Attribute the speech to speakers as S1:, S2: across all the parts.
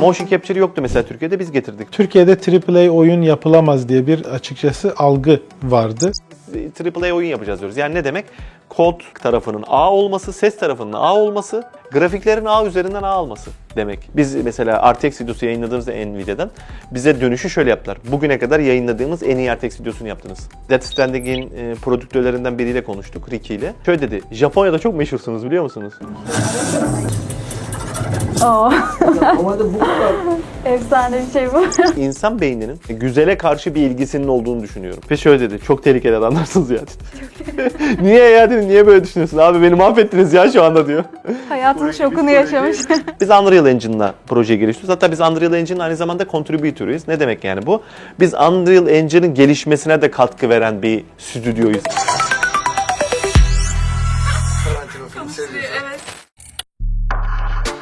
S1: Motion Capture yoktu mesela Türkiye'de biz getirdik.
S2: Türkiye'de AAA oyun yapılamaz diye bir açıkçası algı vardı.
S1: AAA oyun yapacağız diyoruz. Yani ne demek? Kod tarafının A olması, ses tarafının A olması, grafiklerin A üzerinden A alması demek. Biz mesela RTX videosu yayınladığımızda Nvidia'dan bize dönüşü şöyle yaptılar. Bugüne kadar yayınladığımız en iyi RTX videosunu yaptınız. Death Stranding'in e, prodüktörlerinden biriyle konuştuk, Ricky ile. Şöyle dedi, Japonya'da çok meşhursunuz biliyor musunuz?
S3: Oo,
S4: da bu kadar
S3: efsane bir şey bu.
S1: İnsan beyninin güzele karşı bir ilgisinin olduğunu düşünüyorum. Ve şöyle dedi, çok tehlikeli adamlarsınız ya dedi. niye ya dedim, niye böyle düşünüyorsun? Abi beni mahvettiniz ya şu anda diyor.
S3: Hayatın şokunu yaşamış.
S1: Biz Unreal Engine'la projeye girişiyoruz. Hatta biz Unreal Engine'in aynı zamanda contributor'uyuz. Ne demek yani bu? Biz Unreal Engine'in gelişmesine de katkı veren bir stüdyoyuz.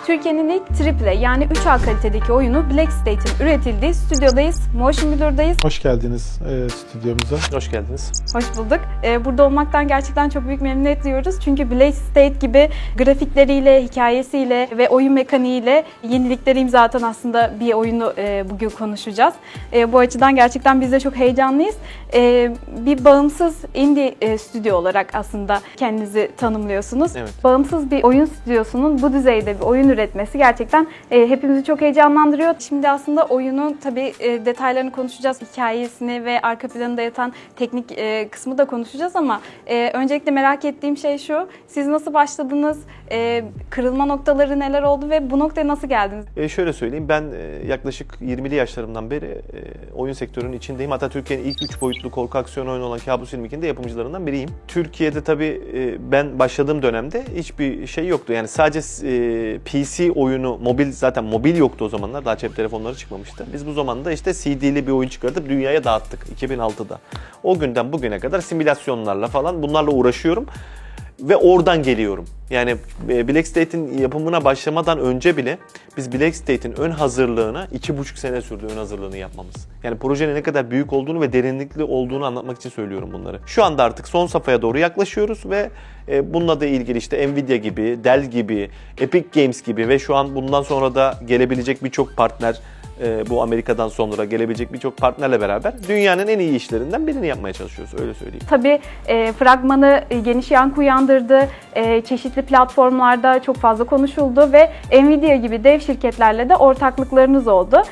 S3: Türkiye'nin ilk AAA yani 3A kalitedeki oyunu Black State'in üretildiği stüdyodayız. Motion Blur'dayız.
S2: Hoş geldiniz e, stüdyomuza.
S1: Hoş geldiniz.
S3: Hoş bulduk. Ee, burada olmaktan gerçekten çok büyük memnuniyet duyuyoruz. Çünkü Black State gibi grafikleriyle, hikayesiyle ve oyun mekaniğiyle yenilikleri imza atan aslında bir oyunu e, bugün konuşacağız. E, bu açıdan gerçekten biz de çok heyecanlıyız. E, bir bağımsız indie e, stüdyo olarak aslında kendinizi tanımlıyorsunuz.
S1: Evet.
S3: Bağımsız bir oyun stüdyosunun bu düzeyde bir oyun üretmesi gerçekten e, hepimizi çok heyecanlandırıyor. Şimdi aslında oyunun tabii e, detaylarını konuşacağız. Hikayesini ve arka planında yatan teknik e, kısmı da konuşacağız ama e, öncelikle merak ettiğim şey şu. Siz nasıl başladınız? E, kırılma noktaları neler oldu ve bu noktaya nasıl geldiniz?
S1: E şöyle söyleyeyim, ben e, yaklaşık 20'li yaşlarımdan beri e, oyun sektörünün içindeyim. Hatta Türkiye'nin ilk 3 boyutlu korku aksiyon oyunu olan Kabus 22'nin de yapımcılarından biriyim. Türkiye'de tabii e, ben başladığım dönemde hiçbir şey yoktu. Yani sadece e, PC oyunu, mobil zaten mobil yoktu o zamanlar. Daha cep telefonları çıkmamıştı. Biz bu zamanda işte CD'li bir oyun çıkartıp dünyaya dağıttık 2006'da. O günden bugüne kadar simülasyonlarla falan bunlarla uğraşıyorum ve oradan geliyorum. Yani e, Black State'in yapımına başlamadan önce bile biz Black State'in ön hazırlığına iki buçuk sene sürdü ön hazırlığını yapmamız. Yani projenin ne kadar büyük olduğunu ve derinlikli olduğunu anlatmak için söylüyorum bunları. Şu anda artık son safhaya doğru yaklaşıyoruz ve bununla da ilgili işte Nvidia gibi, Dell gibi, Epic Games gibi ve şu an bundan sonra da gelebilecek birçok partner e, bu Amerika'dan sonra gelebilecek birçok partnerle beraber dünyanın en iyi işlerinden birini yapmaya çalışıyoruz öyle söyleyeyim.
S3: Tabii e, fragmanı e, geniş yankı uyandırdı. E, çeşitli platformlarda çok fazla konuşuldu ve Nvidia gibi dev şirketlerle de ortaklıklarınız oldu.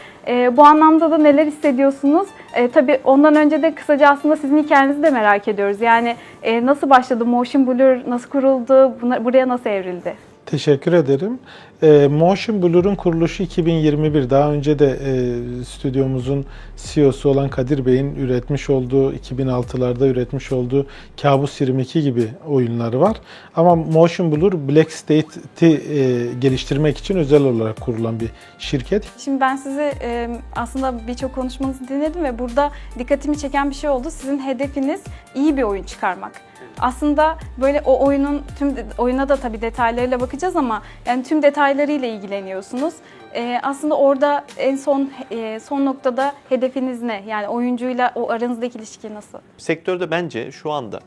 S3: Bu anlamda da neler hissediyorsunuz? Tabii ondan önce de kısaca aslında sizin hikayenizi de merak ediyoruz. Yani nasıl başladı Motion Blur, nasıl kuruldu, buraya nasıl evrildi?
S2: Teşekkür ederim. E, Motion Blur'un kuruluşu 2021. Daha önce de e, stüdyomuzun CEO'su olan Kadir Bey'in üretmiş olduğu, 2006'larda üretmiş olduğu Kabus 22 gibi oyunları var. Ama Motion Blur Black State'i e, geliştirmek için özel olarak kurulan bir şirket.
S3: Şimdi ben sizi e, aslında birçok konuşmanızı dinledim ve burada dikkatimi çeken bir şey oldu. Sizin hedefiniz iyi bir oyun çıkarmak. Aslında böyle o oyunun tüm oyuna da tabii detaylarıyla bakacağız ama yani tüm detaylarıyla ilgileniyorsunuz. E, aslında orada en son e, son noktada hedefiniz ne? Yani oyuncuyla o aranızdaki ilişki nasıl?
S1: sektörde bence şu anda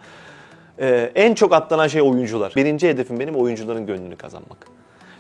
S1: e, en çok atlanan şey oyuncular. Birinci hedefim benim oyuncuların gönlünü kazanmak.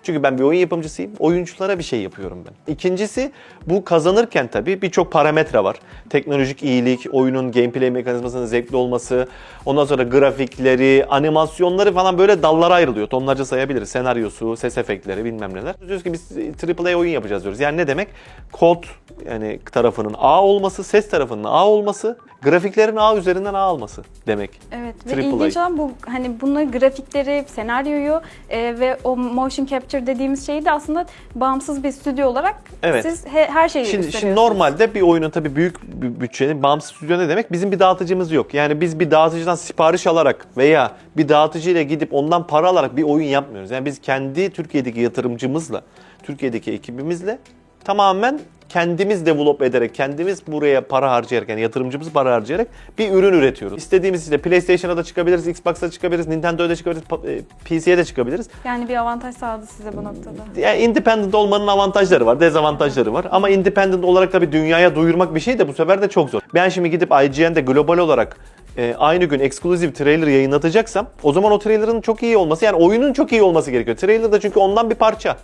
S1: Çünkü ben bir oyun yapımcısıyım. Oyunculara bir şey yapıyorum ben. İkincisi bu kazanırken tabii birçok parametre var. Teknolojik iyilik, oyunun gameplay mekanizmasının zevkli olması, ondan sonra grafikleri, animasyonları falan böyle dallara ayrılıyor. Tonlarca sayabiliriz. Senaryosu, ses efektleri bilmem neler. Diyoruz ki biz AAA oyun yapacağız diyoruz. Yani ne demek? Kod yani tarafının A olması, ses tarafının A olması, grafiklerin A üzerinden A alması demek.
S3: Evet ve
S1: Triple
S3: ilginç
S1: A.
S3: olan bu hani bunu grafikleri, senaryoyu e, ve o motion capture dediğimiz şeyi de aslında bağımsız bir stüdyo olarak
S1: Evet.
S3: siz he- her şeyi
S1: Şimdi, şimdi normalde bir oyunun tabii büyük bir bütçenin bağımsız stüdyo ne demek? Bizim bir dağıtıcımız yok. Yani biz bir dağıtıcıdan sipariş alarak veya bir dağıtıcıyla gidip ondan para alarak bir oyun yapmıyoruz. Yani biz kendi Türkiye'deki yatırımcımızla, Türkiye'deki ekibimizle tamamen kendimiz develop ederek, kendimiz buraya para harcayarak yani yatırımcımız para harcayarak bir ürün üretiyoruz. İstediğimiz işte PlayStation'a da çıkabiliriz, Xbox'a çıkabiliriz, Nintendo'ya da çıkabiliriz, pa- e, PC'ye de çıkabiliriz.
S3: Yani bir avantaj sağladı size bu noktada.
S1: Yani independent olmanın avantajları var, dezavantajları var. Ama independent olarak tabii dünyaya duyurmak bir şey de bu sefer de çok zor. Ben şimdi gidip IGN'de global olarak e, aynı gün exclusive trailer yayınlatacaksam o zaman o trailer'ın çok iyi olması yani oyunun çok iyi olması gerekiyor. Trailer da çünkü ondan bir parça.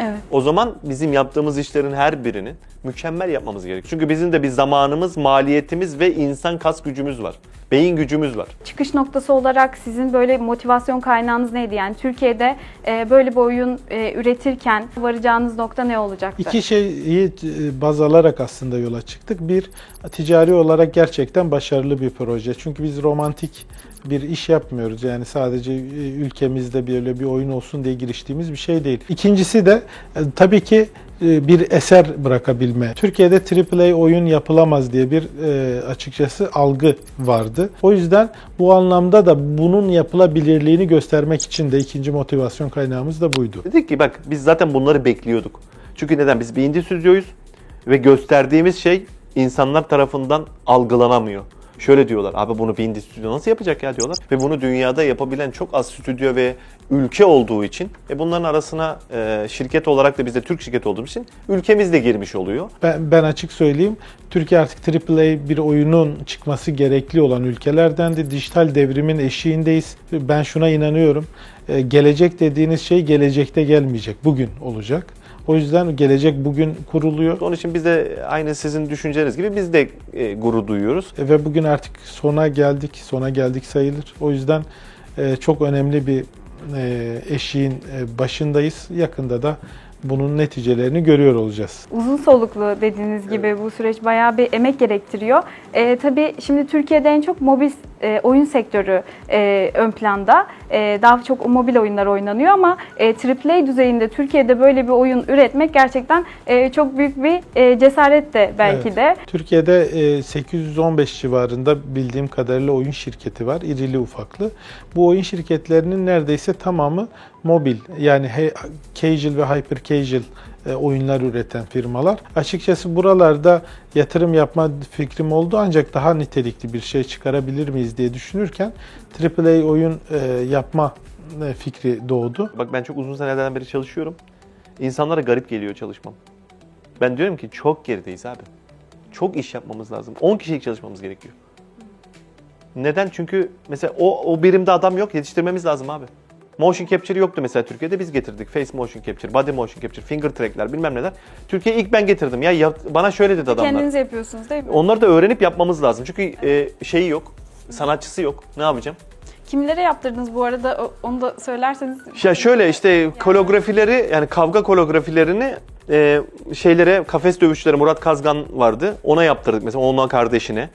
S3: Evet.
S1: O zaman bizim yaptığımız işlerin her birinin mükemmel yapmamız gerekiyor. Çünkü bizim de bir zamanımız, maliyetimiz ve insan kas gücümüz var. Beyin gücümüz var.
S3: Çıkış noktası olarak sizin böyle motivasyon kaynağınız neydi? Yani Türkiye'de e, böyle bir oyun e, üretirken varacağınız nokta ne olacaktı?
S2: İki şeyi e, baz alarak aslında yola çıktık. Bir, ticari olarak gerçekten başarılı bir proje. Çünkü biz romantik bir iş yapmıyoruz. Yani sadece ülkemizde böyle bir oyun olsun diye giriştiğimiz bir şey değil. İkincisi de tabii ki bir eser bırakabilme. Türkiye'de AAA oyun yapılamaz diye bir e, açıkçası algı vardı. O yüzden bu anlamda da bunun yapılabilirliğini göstermek için de ikinci motivasyon kaynağımız da buydu.
S1: Dedik ki bak biz zaten bunları bekliyorduk. Çünkü neden? Biz bir indie stüdyoyuz ve gösterdiğimiz şey insanlar tarafından algılanamıyor. Şöyle diyorlar, abi bunu bir indie stüdyo nasıl yapacak ya diyorlar. Ve bunu dünyada yapabilen çok az stüdyo ve ülke olduğu için ve bunların arasına e, şirket olarak da biz de Türk şirketi olduğumuz için ülkemiz de girmiş oluyor.
S2: Ben, ben açık söyleyeyim. Türkiye artık AAA bir oyunun çıkması gerekli olan ülkelerden de dijital devrimin eşiğindeyiz. Ben şuna inanıyorum. Ee, Gelecek dediğiniz şey gelecekte gelmeyecek. Bugün olacak. O yüzden gelecek bugün kuruluyor.
S1: Onun için biz de aynı sizin düşünceniz gibi biz de e, gurur duyuyoruz.
S2: E, Ve bugün artık sona geldik. Sona geldik sayılır. O yüzden e, çok önemli bir e, eşiğin e, başındayız. Yakında da bunun neticelerini görüyor olacağız.
S3: Uzun soluklu dediğiniz gibi bu süreç bayağı bir emek gerektiriyor. E, tabii şimdi Türkiye'de en çok mobil e, oyun sektörü e, ön planda. E, daha çok mobil oyunlar oynanıyor ama e, AAA düzeyinde Türkiye'de böyle bir oyun üretmek gerçekten e, çok büyük bir e, cesaret de belki
S2: Evet.
S3: de.
S2: Türkiye'de e, 815 civarında bildiğim kadarıyla oyun şirketi var, irili ufaklı. Bu oyun şirketlerinin neredeyse tamamı mobil, yani casual ve hyper casual e, oyunlar üreten firmalar. Açıkçası buralarda yatırım yapma fikrim oldu ancak daha nitelikli bir şey çıkarabilir miyiz diye düşünürken AAA oyun e, yapma e, fikri doğdu.
S1: Bak ben çok uzun senelerden beri çalışıyorum. İnsanlara garip geliyor çalışmam. Ben diyorum ki çok gerideyiz abi. Çok iş yapmamız lazım. 10 kişilik çalışmamız gerekiyor. Neden? Çünkü mesela o, o birimde adam yok. Yetiştirmemiz lazım abi. Motion Capture yoktu mesela Türkiye'de biz getirdik. Face Motion Capture, Body Motion Capture, Finger Track'ler bilmem neler. Türkiye'ye ilk ben getirdim. Ya, ya bana şöyle dedi adamlar.
S3: Kendiniz yapıyorsunuz değil mi?
S1: Onları da öğrenip yapmamız lazım. Çünkü e, şeyi yok. Sanatçısı yok. Ne yapacağım?
S3: Kimlere yaptırdınız bu arada onu da söylerseniz.
S1: Ya şöyle işte koreografileri yani kavga koreografilerini e, şeylere kafes dövüşçüleri Murat Kazgan vardı. Ona yaptırdık mesela onun kardeşine.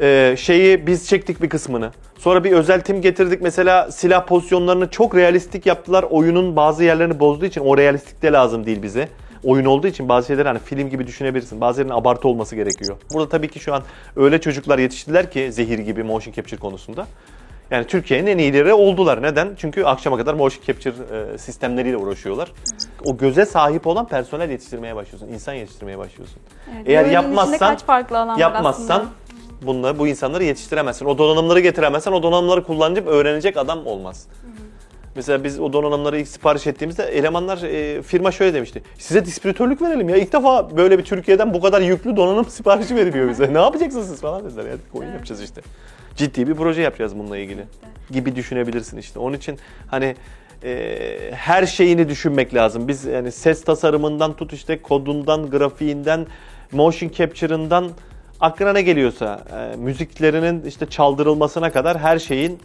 S1: E, şeyi biz çektik bir kısmını. Sonra bir özel tim getirdik mesela silah pozisyonlarını çok realistik yaptılar. Oyunun bazı yerlerini bozduğu için o realistik de lazım değil bize. Oyun olduğu için bazı şeyler hani film gibi düşünebilirsin. Bazılarının abartı olması gerekiyor. Burada tabii ki şu an öyle çocuklar yetiştiler ki zehir gibi motion capture konusunda. Yani Türkiye'nin en iyileri oldular. Neden? Çünkü akşama kadar motion capture e, sistemleriyle uğraşıyorlar. O göze sahip olan personel yetiştirmeye başlıyorsun. insan yetiştirmeye başlıyorsun.
S3: Evet,
S1: Eğer yapmazsan-
S3: kaç farklı alan
S1: Yapmazsan
S3: aslında.
S1: Bunları, bu insanları yetiştiremezsin. O donanımları getiremezsen o donanımları kullanıp öğrenecek adam olmaz. Mesela biz o donanımları ilk sipariş ettiğimizde elemanlar e, firma şöyle demişti. Size distribütörlük verelim ya. İlk defa böyle bir Türkiye'den bu kadar yüklü donanım siparişi veriliyor bize. ne yapacaksınız siz falan dediler. Ya, oyun yapacağız işte. Ciddi bir proje yapacağız bununla ilgili. Gibi düşünebilirsin işte. Onun için hani e, her şeyini düşünmek lazım. Biz yani ses tasarımından tut işte kodundan, grafiğinden, motion capture'ından aklına ne geliyorsa e, müziklerinin işte çaldırılmasına kadar her şeyin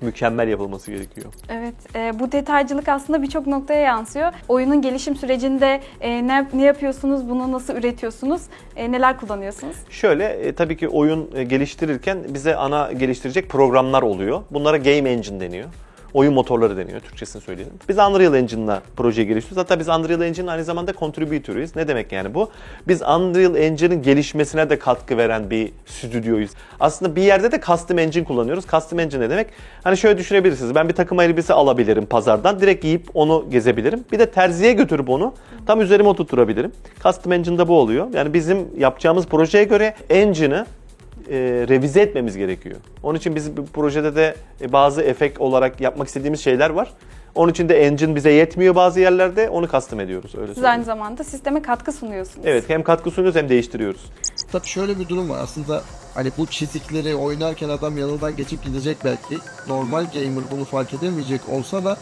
S1: mükemmel yapılması gerekiyor.
S3: Evet, e, bu detaycılık aslında birçok noktaya yansıyor. Oyunun gelişim sürecinde e, ne, ne yapıyorsunuz, bunu nasıl üretiyorsunuz, e, neler kullanıyorsunuz?
S1: Şöyle e, tabii ki oyun e, geliştirirken bize ana geliştirecek programlar oluyor. Bunlara Game Engine deniyor. Oyun motorları deniyor, Türkçesini söyleyelim. Biz Unreal Engine'la proje geliştiriyoruz. Hatta biz Unreal Engine'in aynı zamanda contributor'uyuz. Ne demek yani bu? Biz Unreal Engine'in gelişmesine de katkı veren bir stüdyoyuz. Aslında bir yerde de Custom Engine kullanıyoruz. Custom Engine ne demek? Hani şöyle düşünebilirsiniz. Ben bir takım elbise alabilirim pazardan. Direkt giyip onu gezebilirim. Bir de terziye götürüp onu tam üzerime oturtturabilirim. Custom Engine'da bu oluyor. Yani bizim yapacağımız projeye göre engine'ı e, revize etmemiz gerekiyor. Onun için biz bu projede de e, bazı efekt olarak yapmak istediğimiz şeyler var. Onun için de engine bize yetmiyor bazı yerlerde. Onu custom ediyoruz öyle
S3: Siz
S1: söyleyeyim.
S3: aynı zamanda sisteme katkı sunuyorsunuz.
S1: Evet hem katkı sunuyoruz hem değiştiriyoruz.
S4: Tabii şöyle bir durum var aslında hani bu çizikleri oynarken adam yanından geçip gidecek belki. Normal gamer bunu fark edemeyecek olsa da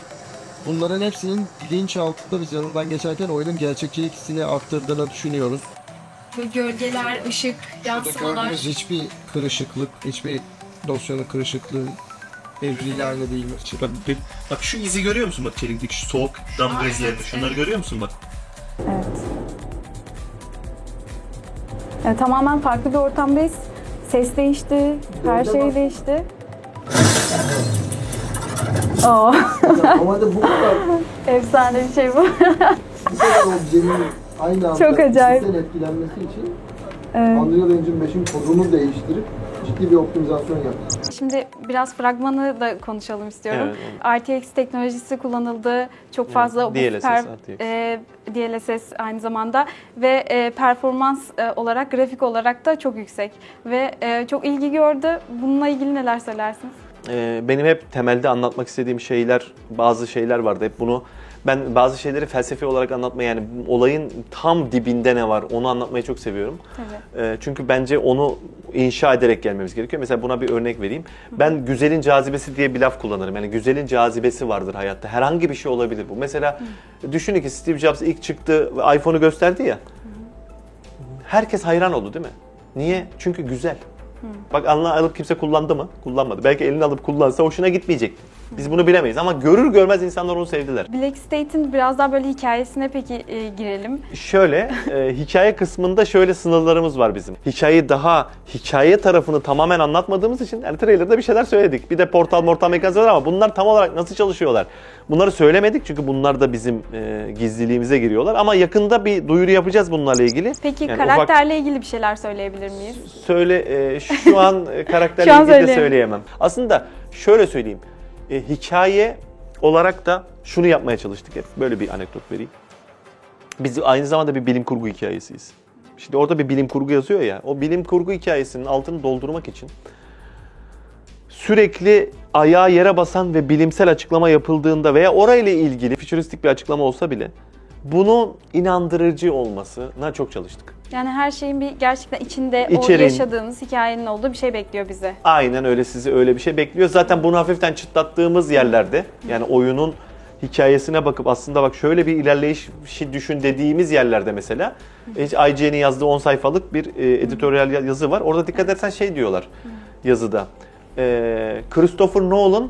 S4: Bunların hepsinin bilinçaltında biz yanından geçerken oyunun gerçekçilik hissini arttırdığını düşünüyoruz.
S3: Böyle gölgeler, ışık,
S4: Burada gördüğünüz hiçbir kırışıklık, hiçbir dosyanın kırışıklığı aynı değil.
S5: Bak, bak, bak şu izi görüyor musun bak çelikteki şu soğuk damga izlerini. Şunları görüyor musun bak?
S3: Evet. Yani tamamen farklı bir ortamdayız. Ses değişti, her şey değişti. Oo,
S4: Ama da bu kadar,
S3: efsane bir şey bu.
S4: bu kadar objenin aynı anda
S3: Çok acayip.
S4: etkilenmesi için
S3: Evet.
S4: Unreal Engine 5'in kodunu değiştirip ciddi bir optimizasyon yaptık.
S3: Şimdi biraz fragmanı da konuşalım istiyorum.
S1: Evet,
S3: RTX teknolojisi kullanıldı. Çok fazla bu
S1: DLSS,
S3: per-
S1: RTX.
S3: e, DLSS aynı zamanda ve e, performans e, olarak, grafik olarak da çok yüksek ve e, çok ilgi gördü. Bununla ilgili neler söylersiniz?
S1: Ee, benim hep temelde anlatmak istediğim şeyler, bazı şeyler vardı. Hep bunu ben bazı şeyleri felsefi olarak anlatmayı yani olayın tam dibinde ne var onu anlatmayı çok seviyorum.
S3: Tabii.
S1: Ee, çünkü bence onu inşa ederek gelmemiz gerekiyor. Mesela buna bir örnek vereyim. Ben güzelin cazibesi diye bir laf kullanırım. Yani güzelin cazibesi vardır hayatta. Herhangi bir şey olabilir bu. Mesela düşünün ki Steve Jobs ilk çıktı ve iPhone'u gösterdi ya. Herkes hayran oldu değil mi? Niye? Çünkü güzel. Bak alına alıp kimse kullandı mı? Kullanmadı. Belki elini alıp kullansa hoşuna gitmeyecekti. Biz bunu bilemeyiz ama görür görmez insanlar onu sevdiler.
S3: Black State'in biraz daha böyle hikayesine peki e, girelim.
S1: Şöyle, e, hikaye kısmında şöyle sınırlarımız var bizim. Hikayeyi daha, hikaye tarafını tamamen anlatmadığımız için yani trailer'da bir şeyler söyledik. Bir de portal mortal mekanizmalar ama bunlar tam olarak nasıl çalışıyorlar? Bunları söylemedik çünkü bunlar da bizim e, gizliliğimize giriyorlar. Ama yakında bir duyuru yapacağız bunlarla ilgili.
S3: Peki
S1: Yani ufak-
S3: karakterle ilgili bir şeyler söyleyebilir miyiz?
S1: Söyle, e, şu an e, karakterle
S3: Şu an
S1: ilgili de
S3: söyleyemem.
S1: söyleyemem. Aslında şöyle söyleyeyim. E, hikaye olarak da şunu yapmaya çalıştık hep. Böyle bir anekdot vereyim. Biz aynı zamanda bir bilim kurgu hikayesiyiz. Şimdi orada bir bilim kurgu yazıyor ya. O bilim kurgu hikayesinin altını doldurmak için sürekli ayağa yere basan ve bilimsel açıklama yapıldığında veya orayla ilgili fütüristik bir açıklama olsa bile bunun inandırıcı olmasına çok çalıştık.
S3: Yani her şeyin bir gerçekten içinde
S1: İçeriğin-
S3: o yaşadığımız hikayenin olduğu bir şey bekliyor bizi.
S1: Aynen öyle sizi öyle bir şey bekliyor. Zaten bunu hafiften çıtlattığımız yerlerde yani oyunun hikayesine bakıp aslında bak şöyle bir ilerleyişi düşün dediğimiz yerlerde mesela IGN'in yazdığı 10 sayfalık bir e, editoryal ya- yazı var. Orada dikkat edersen şey diyorlar yazıda. E, Christopher Nolan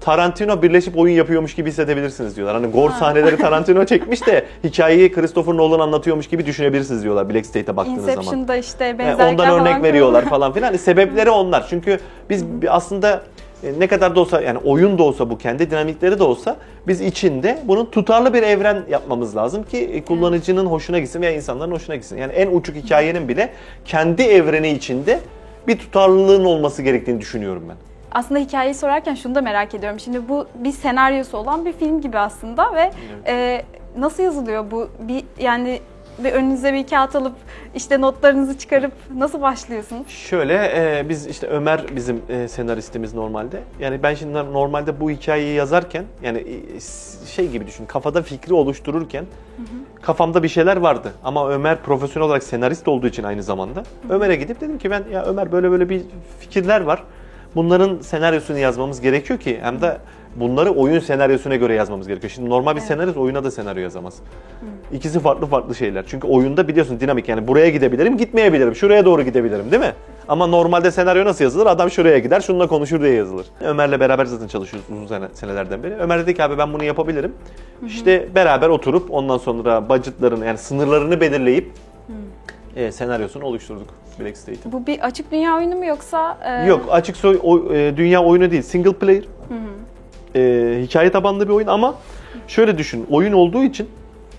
S1: Tarantino birleşip oyun yapıyormuş gibi hissedebilirsiniz diyorlar. Hani gore sahneleri Tarantino çekmiş de hikayeyi Christopher Nolan anlatıyormuş gibi düşünebilirsiniz diyorlar Black State'e baktığınız zaman.
S3: Inception'da işte
S1: Yani
S3: benzerlikler
S1: ondan
S3: falan
S1: örnek veriyorlar falan filan. Hani sebepleri onlar. Çünkü biz aslında e, ne kadar da olsa yani oyun da olsa bu kendi dinamikleri de olsa biz içinde bunun tutarlı bir evren yapmamız lazım ki e, kullanıcının hoşuna gitsin veya insanların hoşuna gitsin. Yani en uçuk hikayenin bile kendi evreni içinde bir tutarlılığın olması gerektiğini düşünüyorum ben.
S3: Aslında hikayeyi sorarken şunu da merak ediyorum. Şimdi bu bir senaryosu olan bir film gibi aslında ve e, nasıl yazılıyor bu? Bir yani bir önünüze bir kağıt alıp işte notlarınızı çıkarıp nasıl başlıyorsunuz?
S1: Şöyle e, biz işte Ömer bizim e, senaristimiz normalde. Yani ben şimdi normalde bu hikayeyi yazarken yani e, şey gibi düşün kafada fikri oluştururken kafamda bir şeyler vardı. Ama Ömer profesyonel olarak senarist olduğu için aynı zamanda Ömer'e gidip dedim ki ben ya Ömer böyle böyle bir fikirler var. Bunların senaryosunu yazmamız gerekiyor ki hem de bunları oyun senaryosuna göre yazmamız gerekiyor. Şimdi normal bir
S3: Evet.
S1: senarist oyuna da senaryo yazamaz. İkisi farklı farklı şeyler. Çünkü oyunda biliyorsun dinamik yani buraya gidebilirim, gitmeyebilirim. Şuraya doğru gidebilirim değil mi? Ama normalde senaryo nasıl yazılır? Adam şuraya gider, şununla konuşur diye yazılır. Ömer'le beraber zaten çalışıyoruz uzun sene, senelerden beri. Ömer dedi ki abi ben bunu yapabilirim. İşte beraber oturup ondan sonra budgetlarını yani sınırlarını belirleyip e, senaryosunu oluşturduk Black State'in.
S3: Bu bir açık dünya oyunu mu yoksa e,
S1: Yok açık soy o- e, dünya oyunu değil. Single player. E, hikaye tabanlı bir oyun ama şöyle düşün. Oyun olduğu için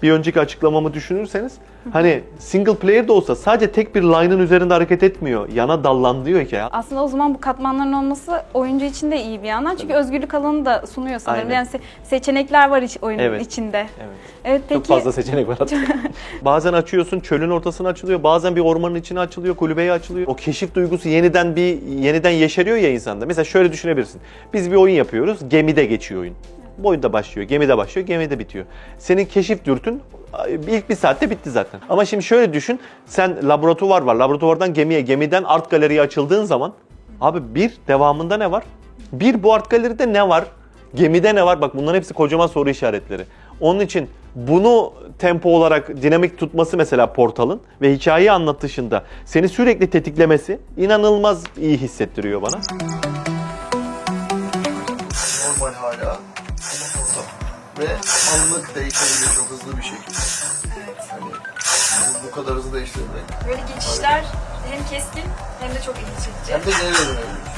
S1: bir önceki açıklamamı düşünürseniz hani single player de olsa sadece tek bir line'ın üzerinde hareket etmiyor. Yana dallandırıyor hikaye.
S3: Aslında o zaman bu katmanların olması oyuncu için de iyi bir yandan. Çünkü özgürlük alanı da sunuyor sanırım.
S1: Aynen.
S3: Yani se- seçenekler var iç, oyunun
S1: Evet.
S3: içinde.
S1: Evet.
S3: Evet peki.
S1: Çok fazla seçenek var hatta. bazen açıyorsun çölün ortasına açılıyor. Bazen bir ormanın içine açılıyor, kulübeye açılıyor. O keşif duygusu yeniden bir yeniden yeşeriyor ya insanda. Mesela şöyle düşünebilirsin. Biz bir oyun yapıyoruz. Gemide geçiyor oyun. Bu oyunda başlıyor, gemide başlıyor, gemide bitiyor. Senin keşif dürtün ilk bir saatte bitti zaten. Ama şimdi şöyle düşün. Sen laboratuvar var. Laboratuvardan gemiye, gemiden art galeriye açıldığın zaman abi bir devamında ne var? Bir bu art galeride ne var? Gemide ne var? Bak bunların hepsi kocaman soru işaretleri. Onun için bunu tempo olarak dinamik tutması mesela portalın ve hikayeyi anlatışında seni sürekli tetiklemesi inanılmaz iyi hissettiriyor bana.
S4: Ve anlık değişebiliyor çok hızlı bir şekilde. Hani bu kadar hızlı değiştirmek.
S3: Böyle geçişler hem keskin hem de çok ilgi çekici.
S4: Hem de nereye dönebiliyorsun?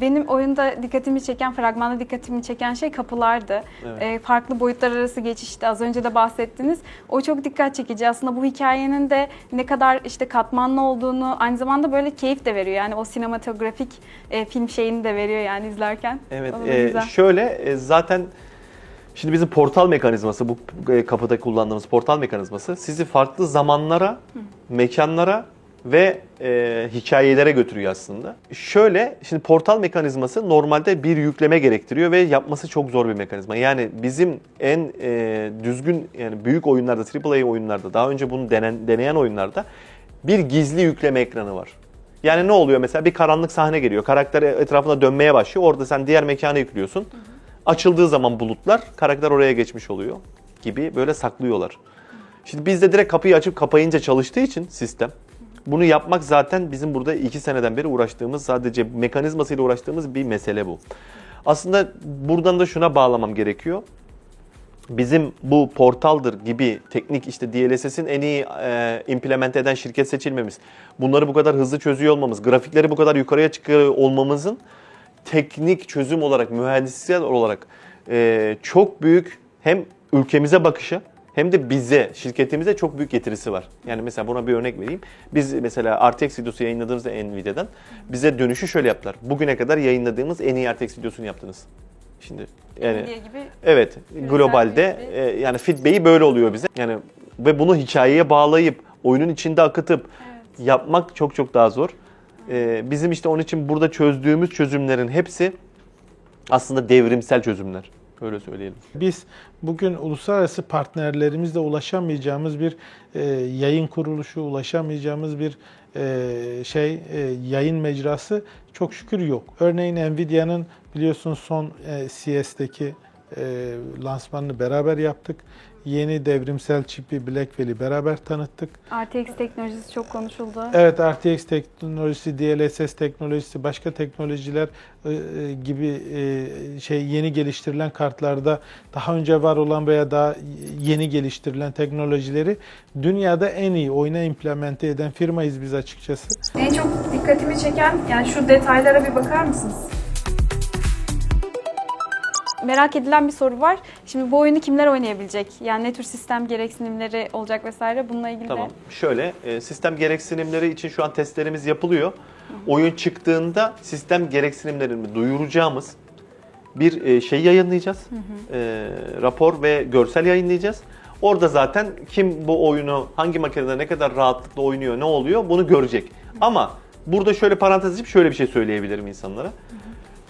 S3: Benim oyunda dikkatimi çeken, fragmanda dikkatimi çeken şey kapılardı.
S1: Evet.
S3: Ee, farklı boyutlar arası geçişti. Az önce de bahsettiniz. O çok dikkat çekici. Aslında bu hikayenin de ne kadar işte katmanlı olduğunu aynı zamanda böyle keyif de veriyor. Yani o sinematografik e, film şeyini de veriyor yani izlerken.
S1: Evet,
S3: da
S1: e,
S3: güzel.
S1: şöyle e, zaten şimdi bizim portal mekanizması bu e, kapıda kullandığımız portal mekanizması sizi farklı zamanlara, mekanlara ve e, hikayelere götürüyor aslında. Şöyle, şimdi portal mekanizması normalde bir yükleme gerektiriyor ve yapması çok zor bir mekanizma. Yani bizim en e, düzgün yani büyük oyunlarda, AAA oyunlarda, daha önce bunu denen, deneyen oyunlarda bir gizli yükleme ekranı var. Yani ne oluyor mesela bir karanlık sahne geliyor. Karakter etrafında dönmeye başlıyor. Orada sen diğer mekana yüklüyorsun. Açıldığı zaman bulutlar karakter oraya geçmiş oluyor gibi böyle saklıyorlar. Şimdi bizde direkt kapıyı açıp kapayınca çalıştığı için sistem bunu yapmak zaten bizim burada iki seneden beri uğraştığımız sadece mekanizmasıyla uğraştığımız bir mesele bu. Aslında buradan da şuna bağlamam gerekiyor bizim bu portaldır gibi teknik işte DLSS'in en iyi e, implement eden şirket seçilmemiz, bunları bu kadar hızlı çözüyor olmamız, grafikleri bu kadar yukarıya çıkıyor olmamızın teknik çözüm olarak, mühendissel olarak e, çok büyük hem ülkemize bakışı hem de bize, şirketimize çok büyük getirisi var. Yani mesela buna bir örnek vereyim. Biz mesela RTX videosu yayınladığımızda Nvidia'dan bize dönüşü şöyle yaptılar. Bugüne kadar yayınladığımız en iyi RTX videosunu yaptınız. Şimdi yani
S3: Nvidia gibi
S1: Evet, globalde e, yani feedback'i böyle oluyor bize. Yani ve bunu hikayeye bağlayıp oyunun içinde akıtıp
S3: Evet.
S1: yapmak çok çok daha zor. E, bizim işte onun için burada çözdüğümüz çözümlerin hepsi aslında devrimsel çözümler. Öyle söyleyelim.
S2: Biz bugün uluslararası partnerlerimizle ulaşamayacağımız bir e, yayın kuruluşu, ulaşamayacağımız bir e, şey e, yayın mecrası çok şükür yok. Örneğin Nvidia'nın biliyorsunuz son e, CES'teki e, lansmanını beraber yaptık. Yeni devrimsel çipi Blackwell'i beraber tanıttık.
S3: RTX teknolojisi çok konuşuldu.
S2: Evet RTX teknolojisi, DLSS teknolojisi, başka teknolojiler e, e, gibi e, şey yeni geliştirilen kartlarda daha önce var olan veya daha yeni geliştirilen teknolojileri dünyada en iyi oyuna implemente eden firmayız biz açıkçası.
S3: En çok dikkatimi çeken yani şu detaylara bir bakar mısınız? Merak edilen bir soru var. Şimdi bu oyunu kimler oynayabilecek? Yani ne tür sistem gereksinimleri olacak vesaire bununla ilgili
S1: Tamam.
S3: de.
S1: Şöyle e, sistem gereksinimleri için şu an testlerimiz yapılıyor. Oyun çıktığında sistem gereksinimlerini duyuracağımız bir e, şey yayınlayacağız. E, rapor ve görsel yayınlayacağız. Orada zaten kim bu oyunu hangi makinede ne kadar rahatlıkla oynuyor, ne oluyor bunu görecek. Ama burada şöyle parantez açıp şöyle bir şey söyleyebilirim insanlara.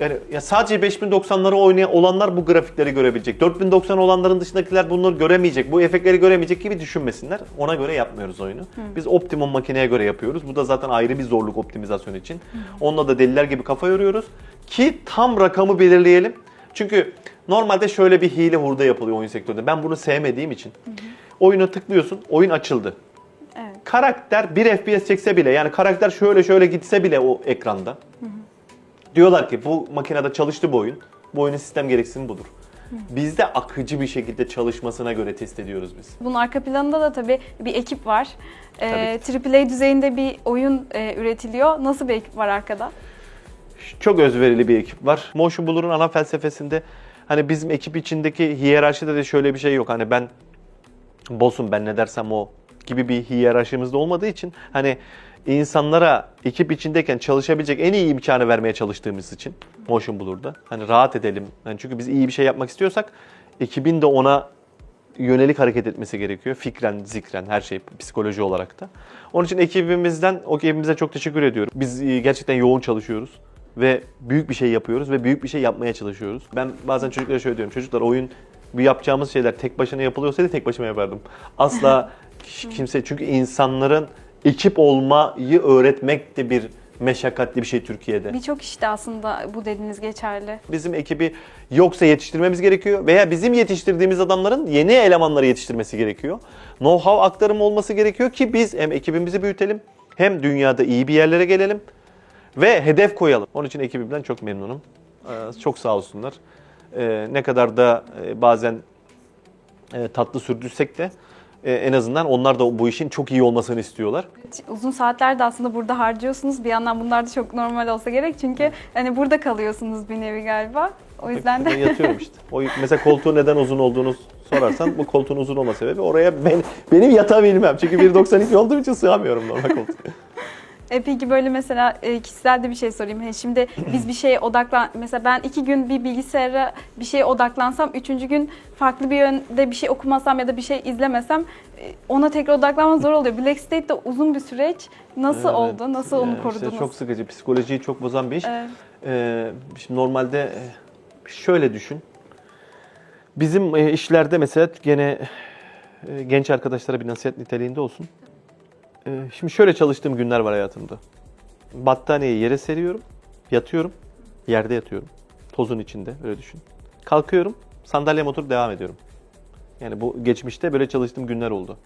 S1: Yani ya sadece 5090'ları oynayan olanlar bu grafikleri görebilecek. 4090 olanların dışındakiler bunları göremeyecek. Bu efektleri göremeyecek gibi düşünmesinler. Ona göre yapmıyoruz oyunu. Biz optimum makineye göre yapıyoruz. Bu da zaten ayrı bir zorluk optimizasyon için. Onunla da deliler gibi kafa yoruyoruz ki tam rakamı belirleyelim. Çünkü normalde şöyle bir hile hurda yapılıyor oyun sektöründe. Ben bunu sevmediğim için. Oyuna tıklıyorsun, oyun açıldı.
S3: Evet.
S1: Karakter 1 FPS çekse bile yani karakter şöyle şöyle gitse bile o ekranda. Diyorlar ki bu makinede çalıştı bu oyun. Bu oyunun sistem gereksinimi budur. Bizde akıcı bir şekilde çalışmasına göre test ediyoruz biz.
S3: Bunun arka planında da tabii bir ekip var. Ee, AAA düzeyinde bir oyun e, üretiliyor. Nasıl bir ekip var arkada?
S1: Çok özverili bir ekip var. Motion Blur'un ana felsefesinde hani bizim ekip içindeki hiyerarşide de şöyle bir şey yok. Hani ben boss'um ben ne dersem o gibi bir hiyerarşimizde olmadığı için hani insanlara ekip içindeyken çalışabilecek en iyi imkanı vermeye çalıştığımız için Motion Blur'da hani rahat edelim. Yani çünkü biz iyi bir şey yapmak istiyorsak ekibin de ona yönelik hareket etmesi gerekiyor. Fikren, zikren, her şey psikoloji olarak da. Onun için ekibimizden, o ekibimize çok teşekkür ediyorum. Biz e, gerçekten yoğun çalışıyoruz ve büyük bir şey yapıyoruz ve büyük bir şey yapmaya çalışıyoruz. Ben bazen çocuklara şöyle diyorum. Çocuklar oyun bu yapacağımız şeyler tek başına yapılıyorsaydı tek başıma yapardım. Asla kimse çünkü insanların ekip olmayı öğretmek de bir meşakkatli bir şey Türkiye'de.
S3: Birçok işte aslında bu dediğiniz geçerli.
S1: Bizim ekibi yoksa yetiştirmemiz gerekiyor veya bizim yetiştirdiğimiz adamların yeni elemanları yetiştirmesi gerekiyor. Know-how aktarımı olması gerekiyor ki biz hem ekibimizi büyütelim hem dünyada iyi bir yerlere gelelim ve hedef koyalım. Onun için ekibimden çok memnunum. Ee, Çok sağ olsunlar. Ee, Ne kadar da e, bazen e, tatlı sürdürsek de e, en azından onlar da bu işin çok iyi olmasını istiyorlar.
S3: Uzun saatler de aslında burada harcıyorsunuz. Bir yandan bunlar da çok normal olsa gerek. Çünkü hani burada kalıyorsunuz bir nevi galiba. O yüzden
S1: Ben
S3: de
S1: yatıyorum işte. O, mesela koltuğun neden uzun olduğunu sorarsan bu koltuğun uzun olma sebebi oraya ben, benim yatabilmem. Çünkü 1.92 olduğum için sığamıyorum normal koltuğa.
S3: E peki böyle mesela e, kişisel de bir şey sorayım. Hani şimdi biz bir şeye odaklan... Mesela ben iki gün bir bilgisayara bir şeye odaklansam, üçüncü gün farklı bir yönde bir şey okumasam ya da bir şey izlemesem e, ona tekrar odaklanmak zor oluyor. Black State de uzun bir süreç. Nasıl
S1: Evet.
S3: oldu? Nasıl onu
S1: Yani işte
S3: korudunuz?
S1: çok sıkıcı. Psikolojiyi çok bozan bir iş.
S3: Evet.
S1: Ee, şimdi normalde e, şöyle düşün. Bizim e, işlerde mesela gene e, genç arkadaşlara bir nasihat niteliğinde olsun. E, Şimdi şöyle çalıştığım günler var hayatımda. Battaniyeyi yere seriyorum, yatıyorum, yerde yatıyorum. Tozun içinde öyle düşün. Kalkıyorum, sandalyeme oturup devam ediyorum. Yani bu geçmişte böyle çalıştığım günler oldu.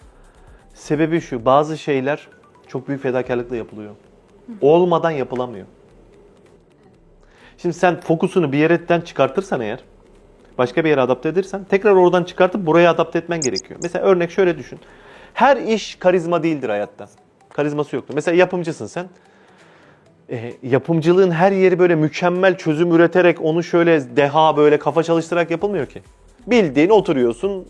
S1: Sebebi şu, bazı şeyler çok büyük fedakarlıkla yapılıyor. Olmadan yapılamıyor. Şimdi sen fokusunu bir yerden çıkartırsan eğer, başka bir yere adapte edersen tekrar oradan çıkartıp buraya adapte etmen gerekiyor. Mesela örnek şöyle düşün. Her iş karizma değildir hayatta. Karizması yoktur. Mesela yapımcısın sen. E, yapımcılığın her yeri böyle mükemmel çözüm üreterek onu şöyle deha böyle kafa çalıştırarak yapılmıyor ki. Bildiğin oturuyorsun,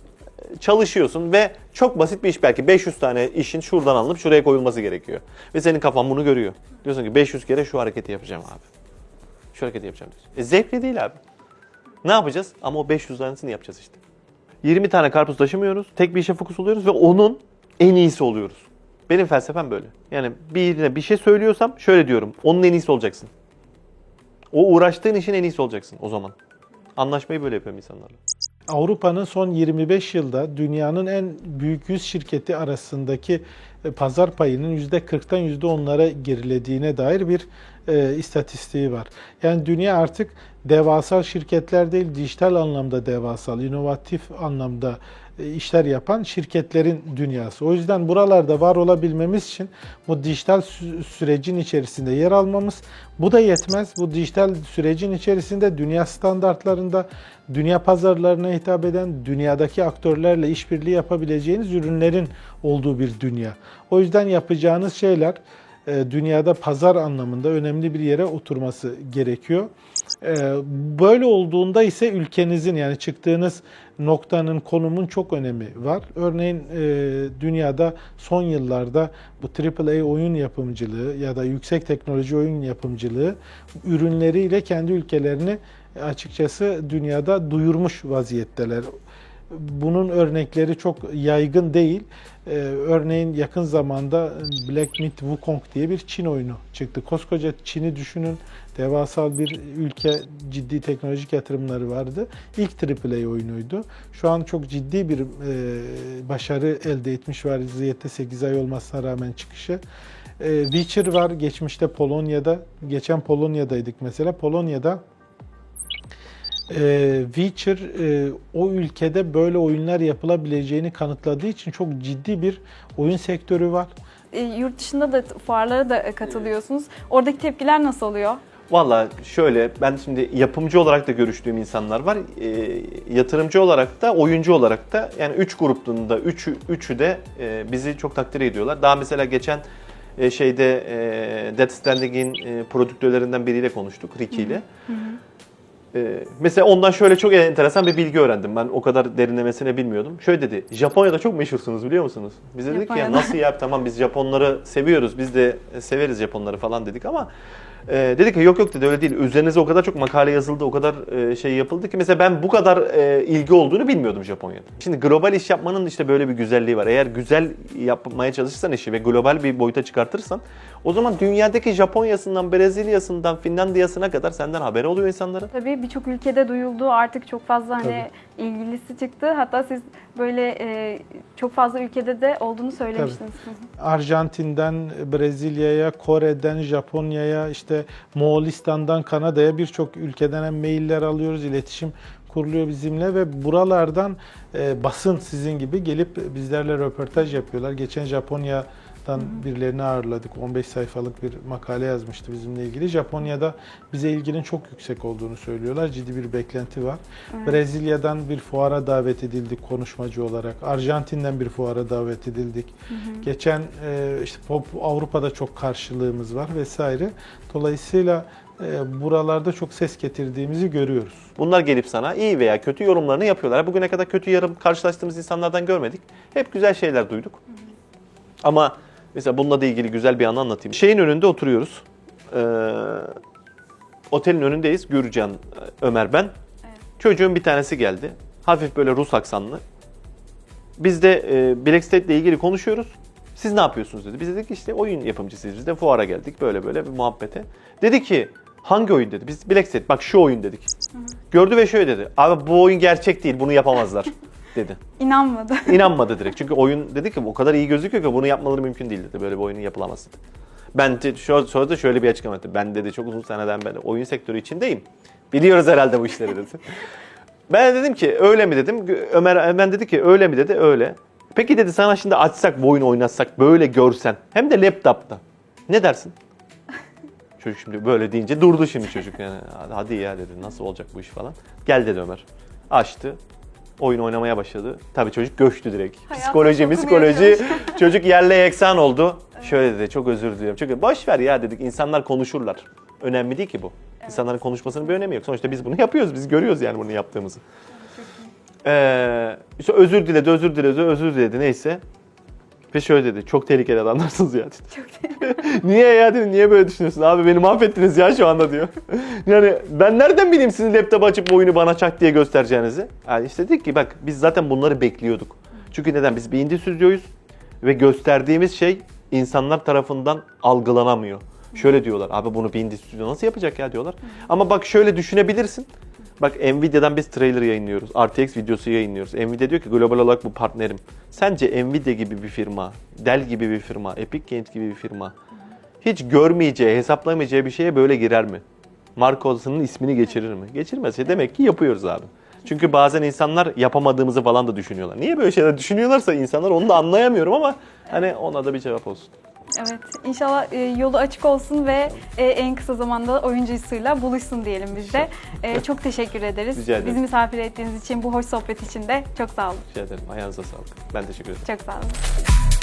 S1: çalışıyorsun ve çok basit bir iş belki 500 tane işin şuradan alınıp şuraya koyulması gerekiyor. Ve senin kafan bunu görüyor. Diyorsun ki 500 kere şu hareketi yapacağım abi. Şu hareketi yapacağım diyorsun. E zevkli değil abi. Ne yapacağız? Ama o 500 tanesini yapacağız işte. 20 tane karpuz taşımıyoruz. Tek bir işe fokus oluyoruz ve onun en iyisi oluyoruz. Benim felsefem böyle. Yani birine bir şey söylüyorsam şöyle diyorum. Onun en iyisi olacaksın. O uğraştığın işin en iyisi olacaksın o zaman. Anlaşmayı böyle yapıyorum insanlarla.
S2: Avrupa'nın son 25 yılda dünyanın en büyük 100 şirketi arasındaki e, pazar payının %40'tan %10'lara gerilediğine dair bir e, istatistiği var. Yani dünya artık devasal şirketler değil, dijital anlamda devasal, inovatif anlamda işler yapan şirketlerin dünyası. O yüzden buralarda var olabilmemiz için bu dijital sü- sürecin içerisinde yer almamız, bu da yetmez. Bu dijital sürecin içerisinde dünya standartlarında, dünya pazarlarına hitap eden, dünyadaki aktörlerle işbirliği yapabileceğiniz ürünlerin olduğu bir dünya. O yüzden yapacağınız şeyler e, dünyada pazar anlamında önemli bir yere oturması gerekiyor. E, Böyle olduğunda ise ülkenizin yani çıktığınız noktanın konumun çok önemi var. Örneğin e, dünyada son yıllarda bu AAA oyun yapımcılığı ya da yüksek teknoloji oyun yapımcılığı ürünleriyle kendi ülkelerini açıkçası dünyada duyurmuş vaziyetteler. Bunun örnekleri çok yaygın değil. Ee, örneğin yakın zamanda Black Myth Wukong diye bir Çin oyunu çıktı. Koskoca Çin'i düşünün. Devasal bir ülke ciddi teknolojik yatırımları vardı. İlk AAA oyunuydu. Şu an çok ciddi bir e, başarı elde etmiş vaziyette 8 ay olmasına rağmen çıkışı. E, Witcher var geçmişte Polonya'da. Geçen Polonya'daydık mesela. Polonya'da e, Witcher e, o ülkede böyle oyunlar yapılabileceğini kanıtladığı için çok ciddi bir oyun sektörü var.
S3: E, yurt dışında da fuarlara da katılıyorsunuz. Oradaki tepkiler nasıl oluyor?
S1: Valla şöyle ben şimdi yapımcı olarak da görüştüğüm insanlar var. E, yatırımcı olarak da oyuncu olarak da yani 3 grubunda 3'ü üçü de e, bizi çok takdir ediyorlar. Daha mesela geçen e, şeyde e, Death Stranding'in e, prodüktörlerinden biriyle konuştuk Ricky ile. E, mesela ondan şöyle çok enteresan bir bilgi öğrendim. Ben o kadar derinlemesine bilmiyordum. Şöyle dedi. Japonya'da çok meşhursunuz biliyor musunuz? Biz de dedik ki ya nasıl ya tamam biz Japonları seviyoruz. Biz de severiz Japonları falan dedik ama e, dedi ki yok yok dedi öyle değil. Üzerinize o kadar çok makale yazıldı, o kadar e, şey yapıldı ki mesela ben bu kadar e, ilgi olduğunu bilmiyordum Japonya'da. Şimdi global iş yapmanın işte böyle bir güzelliği var. Eğer güzel yapmaya çalışırsan işi ve global bir boyuta çıkartırsan o zaman dünyadaki Japonya'sından, Brezilya'sından, Finlandiya'sına kadar senden haberi oluyor insanların.
S3: Tabii birçok ülkede duyuldu. Artık çok fazla hani ilgilisi çıktı. Hatta siz böyle e, çok fazla ülkede de olduğunu söylemiştiniz. Hı hı.
S2: Arjantin'den Brezilya'ya, Kore'den Japonya'ya, işte Moğolistan'dan Kanada'ya birçok ülkeden hem mailler alıyoruz, iletişim kuruluyor bizimle ve buralardan e, basın sizin gibi gelip bizlerle röportaj yapıyorlar. Geçen Japonya'dan birilerini ağırladık. 15 sayfalık bir makale yazmıştı bizimle ilgili. Japonya'da bize ilginin çok yüksek olduğunu söylüyorlar. Ciddi bir beklenti var. Brezilya'dan bir fuara davet edildik konuşmacı olarak. Arjantin'den bir fuara davet edildik. Geçen e, işte pop Avrupa'da çok karşılığımız var vesaire. Dolayısıyla e, buralarda çok ses getirdiğimizi görüyoruz.
S1: Bunlar gelip sana iyi veya kötü yorumlarını yapıyorlar. Bugüne kadar kötü yarım karşılaştığımız insanlardan görmedik. Hep güzel şeyler duyduk. Ama mesela bununla da ilgili güzel bir anı anlatayım. Şeyin önünde oturuyoruz. Ee, otelin önündeyiz. Gürcan, Ömer ben. Çocuğun bir tanesi geldi. Hafif böyle Rus aksanlı. Biz de e, Black State ile ilgili konuşuyoruz. Siz ne yapıyorsunuz dedi. Biz dedik işte oyun yapımcısıyız. Biz de fuara geldik böyle böyle bir muhabbete. Dedi ki hangi oyun dedi. Biz Black State bak şu oyun dedik. Gördü ve şöyle dedi. Abi bu oyun gerçek değil bunu yapamazlar dedi.
S3: İnanmadı.
S1: İnanmadı direkt. Çünkü oyun dedi ki o kadar iyi gözüküyor ki bunu yapmaları mümkün değil dedi. Böyle bir oyunun yapılamaz dedi. Ben de, şu, sonra da şöyle bir açıklama etti. Ben dedi çok uzun seneden beri oyun sektörü içindeyim. Biliyoruz herhalde bu işleri dedi. Ben de dedim ki öyle mi dedim. Ömer hemen dedi ki öyle mi dedi öyle. Peki dedi sana şimdi açsak bu oyunu oynatsak böyle görsen hem de laptopta. Ne dersin? Çocuk şimdi böyle deyince durdu şimdi çocuk yani. Hadi- Hadi ya dedi nasıl olacak bu iş falan. Gel dedi Ömer. Açtı. Oyun oynamaya başladı. Tabii çocuk göçtü direkt.
S3: Hayatını
S1: Psikoloji, psikoloji. çocuk yerle yeksan oldu. Şöyle dedi çok özür diliyorum. Çünkü boş ver ya dedik insanlar konuşurlar. Önemli değil ki bu. İnsanların konuşmasının bir önemi yok. Sonuçta biz bunu yapıyoruz. Biz görüyoruz yani bunu yaptığımızı. Ee, işte özür diledi, özür diledi, özür diledi neyse. Ve şöyle dedi, çok tehlikeli adamlarsınız ya dedi. niye ya dedim, niye böyle düşünüyorsun? Abi beni mahvettiniz ya şu anda diyor. yani ben nereden bileyim sizin laptop açıp oyunu bana çak diye göstereceğinizi? Yani işte dedik ki bak biz zaten bunları bekliyorduk. Çünkü neden? Biz bir indie stüdyoyuz ve gösterdiğimiz şey insanlar tarafından algılanamıyor. Şöyle diyorlar, abi bunu bir indie stüdyo nasıl yapacak ya diyorlar. Ama bak şöyle düşünebilirsin. Bak Nvidia'dan biz trailer yayınlıyoruz. RTX videosu yayınlıyoruz. Nvidia diyor ki global olarak bu partnerim. Sence Nvidia gibi bir firma, Dell gibi bir firma, Epic Games gibi bir firma hiç görmeyeceği, hesaplamayacağı bir şeye böyle girer mi? Markasının ismini geçirir mi? Geçirmezse demek ki yapıyoruz abi. Çünkü bazen insanlar yapamadığımızı falan da düşünüyorlar. Niye böyle şeyler düşünüyorlarsa insanlar onu da anlayamıyorum ama hani ona da bir cevap olsun.
S3: Evet, inşallah e, yolu açık olsun ve e, en kısa zamanda oyuncusuyla buluşsun diyelim biz de. E, çok teşekkür ederiz.
S1: Rica ederim.
S3: Bizi misafir ettiğiniz için, bu hoş sohbet için de çok sağ olun.
S1: Rica ederim. Ayağınıza sağlık. Ben teşekkür ederim.
S3: Çok sağ olun.